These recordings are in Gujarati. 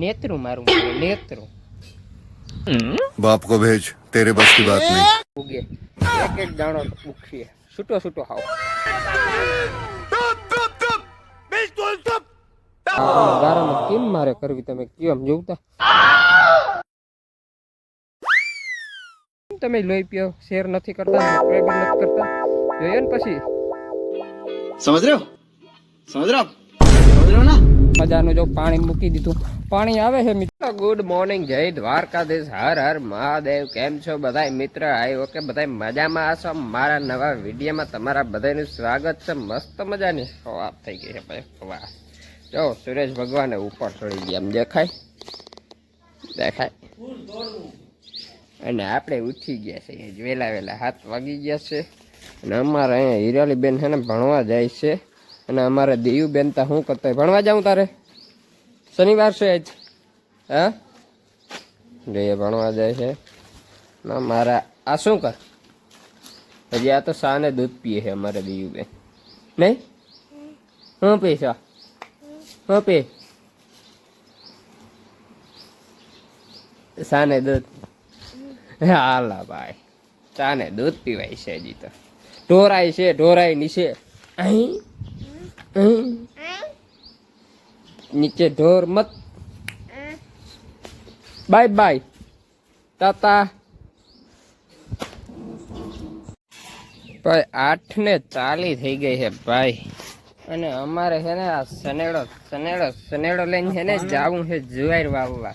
નેત્રું મારું પડે નેત્રું बाप को भेज तेरे बस की बात नहीं ઉગે એક એક દાણો ઉખીએ છૂટો છૂટો હાવ ગારામાં કેમ મારે કરવી તમે કયો આમ જોવતા તમે લોહી પીઓ શેર નથી કરતા સબસ્ક્રાઇબ નથી કરતા જોઈએ ને પછી समझ रहे हो समझ रहे हो आप समझ रहे हो ना મજાનું જો પાણી મૂકી દીધું. પાણી આવે છે મિત્ર. ગુડ મોર્નિંગ જય દ્વારકાધીશ. હર હર મહાદેવ. કેમ છો બધા મિત્ર? આઈ ઓકે બધા મજામાં હશો? મારા નવા વિડીયોમાં તમારા બધાનું સ્વાગત છે. મસ્ત મજાની. સવાર થઈ ગઈ છે ભાઈ. જો, સુરેશ ભગવાને ઉપર ચડી ગયા એમ દેખાય. દેખાય. અને આપણે ઉઠી ગયા છે વેલા વેલા હાથ વાગી ગયા છે. અને અમારે અહીંયા હિરાલીબેન છે ને ભણવા જાય છે. અને અમારે દેયુ બેન તા શું કરતા ભણવા જાઉં તારે? શનિવાર છે આજ. હા? જઈએ ભણવા જાય છે. ના, મારા, આ શું કર? હજી આ તો સાને દૂધ પીએ છે અમારે દેયુ બેન નહીં? હું પીશો હું પી સાને દૂધ. હાલા ભાઈ. ચાને દૂધ પીવાય છે હજી તો. ઢોરાય છે, ઢોરાય નીચે. અહીં નીચે ઢોર મત. Bye bye. તાતા. ભાઈ, આઠ ને ચાલી થઈ ગઈ છે, ભાઈ. અને અમારે છે ને આ સનેડો સનેડો સનેડો લઈને છે ને જવું છે જુવાર વાવવા.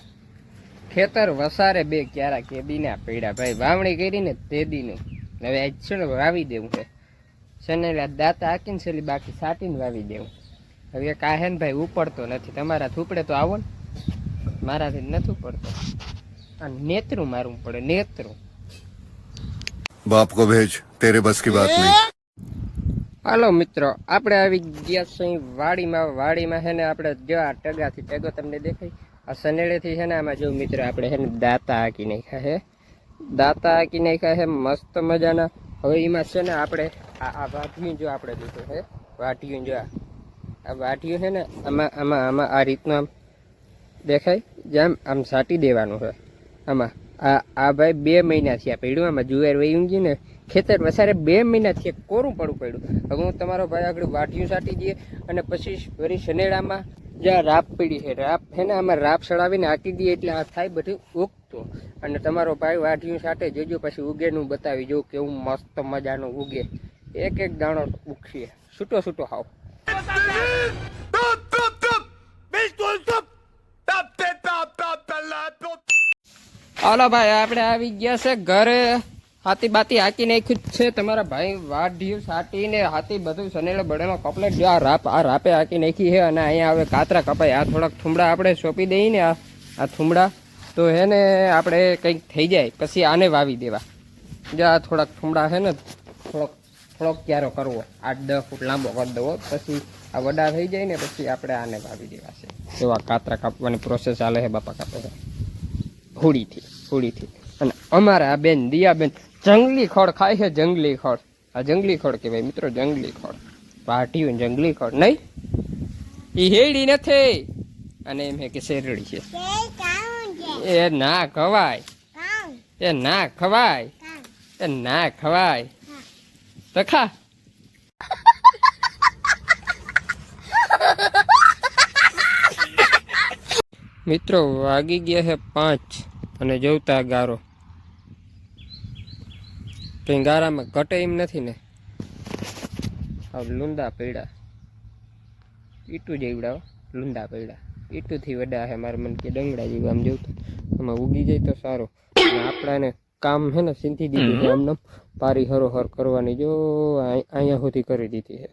ખેતર વસારે બે ક્યારા કેદીના પીડા. ભાઈ, વાવણી કરીને તેદીનું હવે આજ છે ને વાવી દેવું છે. શનેલા દાંત હાકીને છેલ્લી બાકી સાટીને વાવી દેવું. હવે કાહેન ભાઈ ઉપડતો નથી. તમારા થૂપડે તો આવો ને. મારાથી નથી ઉપડતો. આ નેત્રું મારવું પડે નેત્રું. બાપ કો ભેજ તેરે બસ કી બાત નહીં. હાલો મિત્રો આપણે આવી ગયા છે વાડીમાં. વાડીમાં છે ને આપણે જો આ ટગાથી ટેગો તમને દેખાય. આ સનેડેથી છે ને આમાં જો મિત્રો આપણે છે ને દાંતા હાકી નાખ્યા હે. દાંતા હાકી નાખ્યા હે મસ્ત મજાના. હવે એમાં છે ને આપણે આ આ વાઢિયું જો આપણે દીધું છે, વાટિયું જો આ. આ વાઢિયું છે ને, આમાં આમાં આમાં આ રીતનું આમ દેખાય, જેમ આમ સાટી દેવાનું છે. આમાં આ આ ભાઈ બે મહિના થયા પડ્યું, આમાં જુવાર વહી ગયું ને, ખેતર વસારે બે મહિના થયા કોરું પડવું પડ્યું. હવે હું તમારો ભાઈ આગળ વાટિયું સાટી દઈએ અને પછી વરી શનેડામાં જ્યાં રાપ પીડી છે, રાપ છે ને, આમાં રાપ સડાવીને આટી દઈએ એટલે આ થાય બધું ઉગતું. અને તમારો ભાઈ વાટિયું સાટે જોજો, પછી ઉગેનું બતાવી જો કેવું મસ્ત મજાનું ઉગે. એક એક દાણો ઉખીએ. છૂટો છૂટો હાવ. હાલો ભાઈ, આપણે આવી ગયા છે ઘરે. હાથી બાતી હાકી નાખ્યું છે. તમારા ભાઈ વાઢ્યું સાટીને હાથી બધું સનેલો બળેલો કપલેટ જો આ રાપ આ રાપે હાકી નાખી છે અને અહીંયા હવે કાતરા કપાય. આ થોડાક થુમડા આપણે સોંપી દઈએ ને આ આ થુમડા તો હે ને આપણે કંઈક થઈ જાય. પછી આને વાવી દેવા. જો આ થોડાક થુમડા છે ને, થોડોક થોડોક ક્યારો કરવો? આઠ દસ ફૂટ લાંબો કરી દેવો. પછી આ વડા થઈ જાય ને પછી આપણે આને વાવી દેવા છે. એવા કાતરા કાપવાની પ્રોસેસ ચાલે છે બાપા કાપે છે. હોળીથી હોળીથી. અને અમારા આ બેન દિયાબેન જંગલી ખડ ખાય છે જંગલી ખડ. આ જંગલી ખડ કહેવાય. મિત્રો જંગલી ખડ. પાટીયું જંગલી ખડ નહીં? એ હેડી નથી. અને એમ કે શેરડી છે. એ ના ખવાય. એ ના ખવાય. એ ના ખવાય. તો મિત્રો, વાગી ગયા છે પાંચ અને જોતા ગારો. કઈ ગારામાં ઘટે એમ નથી ને. આ લુંડા પૈડા. ઈટું જેવડા લુંદા પૈડા. ઈટુથી વડા છે મારે મન કે ડંગડા જેવું આમ જોતા આમાં ઉગી જાય તો સારું. આપણાને કામ હે ને સીંધી દીધું છે આમને પારી હરોહર કરવાની જો અહીંયા સુધી કરી દીધી છે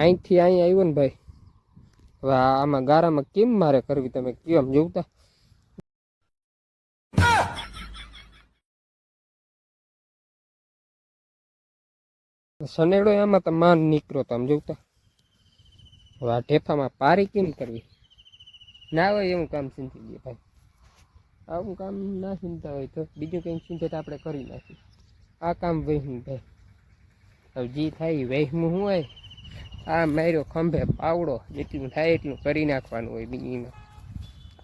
અહીંથી અહીંયા આવ્યો ને ભાઈ. હવે આમાં ગારામાં કેમ મારે કરવી તમે કયો આમ જોતા સનેડો આમાં તો માન નીકળો તમે જોતા હવે આ ઢેફામાં પારી કેમ કરવી? ના હોય એવું કામ સિંધી દે ભાઈ. આવું કામ ના ચિંતા હોય તો બીજું કંઈક ચિંતા તો આપણે કરી નાખીએ. આ કામ વહેમ ભાઈ. હવે જે થાય વહેમું શું હોય. આ માર્યો ખંભે પાવડો, જેટલું થાય એટલું કરી નાખવાનું હોય બીજીમાં.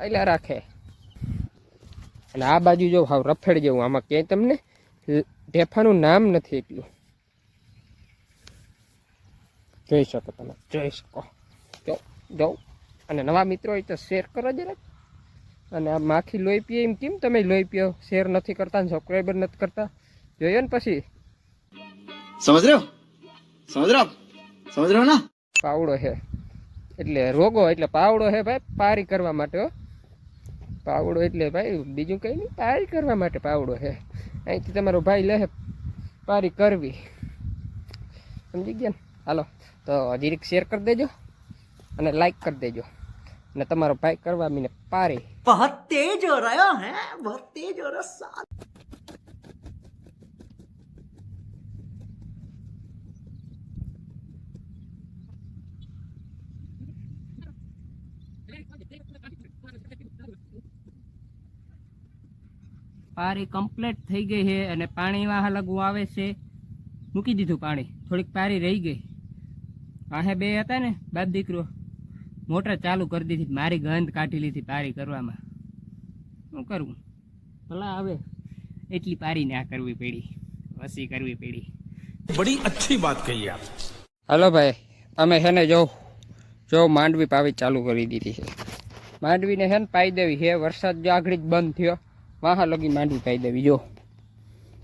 એટલે રાખે. અને આ બાજુ જો હાવ રફેડ જેવું, આમાં ક્યાંય તમને ઢેફાનું નામ નથી એટલું જોઈ શકો તમે, જોઈ શકો. જો જો. અને નવા મિત્રો હોય તો શેર કરો જરાક. અને આ માખી લોહી પીએ એમ કેમ? તમે લોહી પીઓ શેર નથી કરતા ને સબસ્ક્રાઈબર નથી કરતા. જોયો ને પછી? સમજ્યો રહ્યો? સમજ રહ્યો? પાવડો છે. એટલે રોગો એટલે પાવડો છે ભાઈ પારી કરવા માટે પાવડો એટલે ભાઈ બીજું કંઈ નહીં પારી કરવા માટે પાવડો છે. અહીંથી તમારો ભાઈ લે પારી કરવી. સમજી ગયા ને? હાલો તો હજી શેર કરી દેજો અને લાઈક કરી દેજો. ને તમારો ભાઈ કરવા મીને પારી. બહુ તેજ હો રહ્યો હે? બહુ તેજ હો રહ્યો સાત પારી કમ્પ્લીટ થઈ ગઈ છે અને પાણી વાહ લગવું આવે છે. મૂકી દીધું પાણી. થોડીક પારી રહી ગઈ. આહે બે હતા ને? બાદ દીકરો. મોટર ચાલુ કરી દીધી મારી ગંધ કાઢી લીધી પારી કરવામાં. શું કરવું ભલા આવે એટલી પારી આ કરવી પડી વસી કરવી પડી. બડી અચ્છી વાત કહી હલો ભાઈ અમે છે ને જો જો માંડવી પાવી ચાલુ કરી દીધી છે. માંડવીને છે ને પાઈ દેવી. હે વરસાદ જો આગળ જ બંધ થયો. વાહા લગી માંડવી પાઈ દેવી. જો.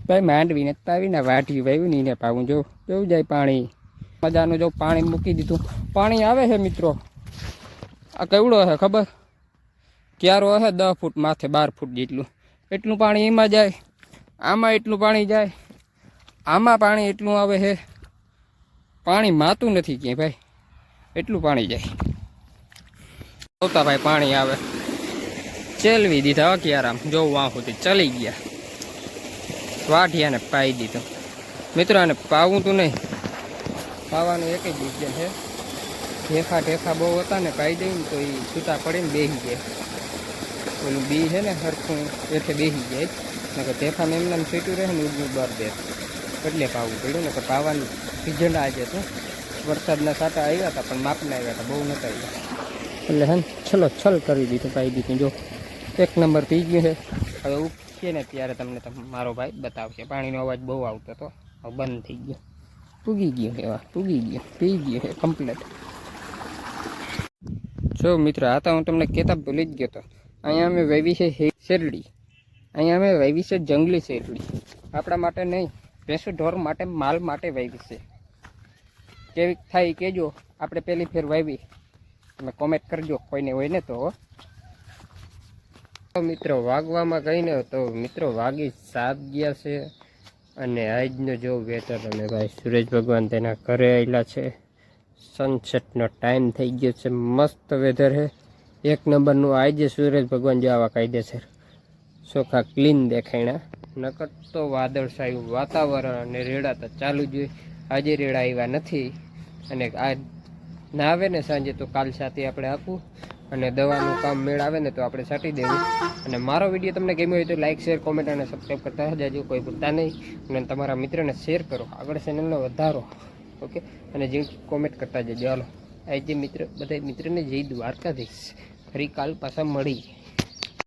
ભાઈ માંડવીને પાવીને વાટવી પાવી ને પાવું. જો જોવું જાય પાણી. મજાનું જો પાણી મૂકી દીધું. પાણી આવે છે મિત્રો. આ કેવડો છે ખબર? ક્યારો હશે દસ ફૂટ માથે બાર ફૂટ જેટલું. એટલું પાણી એમાં જાય. આમાં એટલું પાણી જાય. આમાં પાણી એટલું આવે છે. પાણી માતું નથી ક્યાંય ભાઈ. એટલું પાણી જાય. આવતા ભાઈ પાણી આવે. ચેલવી દીધા અકિયારામ જોવું વાં સુધી ચલી ગયા. વાઢિયાને પાઈ દીધું. મિત્રો આને પાવું તું નહીં. પાવાનું એક જ જગ્યા છે. ઢેફા ઢેફા બહુ હતા ને પાઈ દઈને તો એ છૂટા પડીને બેસી જાય ઓલું બી છે ને હરખું એટલે બેસી જાય નકર ઢેફાને એમને એમ છૂટ્યું રહે ને ઉડવું બર દે એટલે પાવું પડ્યું ને કે પાવાનું સિઝન આજે તો. વરસાદના સાટા આવ્યા હતા, પણ માપના આવ્યા હતા, બહુ નતા આવ્યા. એટલે હે ને છલો છલ કરી દીધું પાઈ દીધું જો. એક નંબર પી ગયું છે. હવે ઉઠીએ ને ત્યારે તમને તમ- મારો ભાઈ બતાવશે. પાણીનો અવાજ બહુ આવતો હતો. હવે બંધ થઈ ગયો. પૂગી ગયો એવા, પૂગી ગયો, પી ગયો કમ્પ્લેટ જો મિત્ર, આ તો હું તમને કહેતા ભૂલી જ ગયો હતો અહીંયા અમે વાવી છે શેરડી. અહીંયા અમે વાવી છે જંગલી શેરડી. આપણા માટે નહીં ભેંસુ ઢોર માટે, માલ માટે વાવી છે. કેવી થાય કહેજો, આપણે પહેલી ફેર વાવી તમે કોમેન્ટ કરજો, કોઈને હોય ને તો. તો મિત્રો, વાગવામાં કહીને તો મિત્રો વાગી સાત ગયા છે. અને આજનો જો વેતર અને ભાઈ સૂરજ ભગવાન તેના ઘરે આવેલા છે. સનસેટનો ટાઈમ થઈ ગયો છે. મસ્ત વેધર છે. એક નંબરનું આજે સૂરજ ભગવાન જો આવા કાયદેસર ચોખા ક્લીન દેખાયણા નકર તો વાદળછાયું વાતાવરણ અને રેડા તો ચાલુ જ હોય. આજે રેડા આવ્યા નથી. અને આ ના આવે ને સાંજે તો કાલ સાથે આપણે આપવું અને દવાનું કામ મેળ ને તો આપણે છાંટી દેવું. અને મારો વીડિયો તમને ગમ્યો હોય તો લાઇક શેર કોમેન્ટ અને સબસ્ક્રાઈબ કરતા જાજો કોઈ ભૂલતા નહીં. અને તમારા મિત્રને શેર કરો. આગળ ચેનલનો વધારો. ઓકે? અને જે કોમેન્ટ કરતા જજો. હાલો. આજે મિત્ર બધા મિત્રને જય દ્વારકાધીશ. ફરી કાલ પાછા મળી.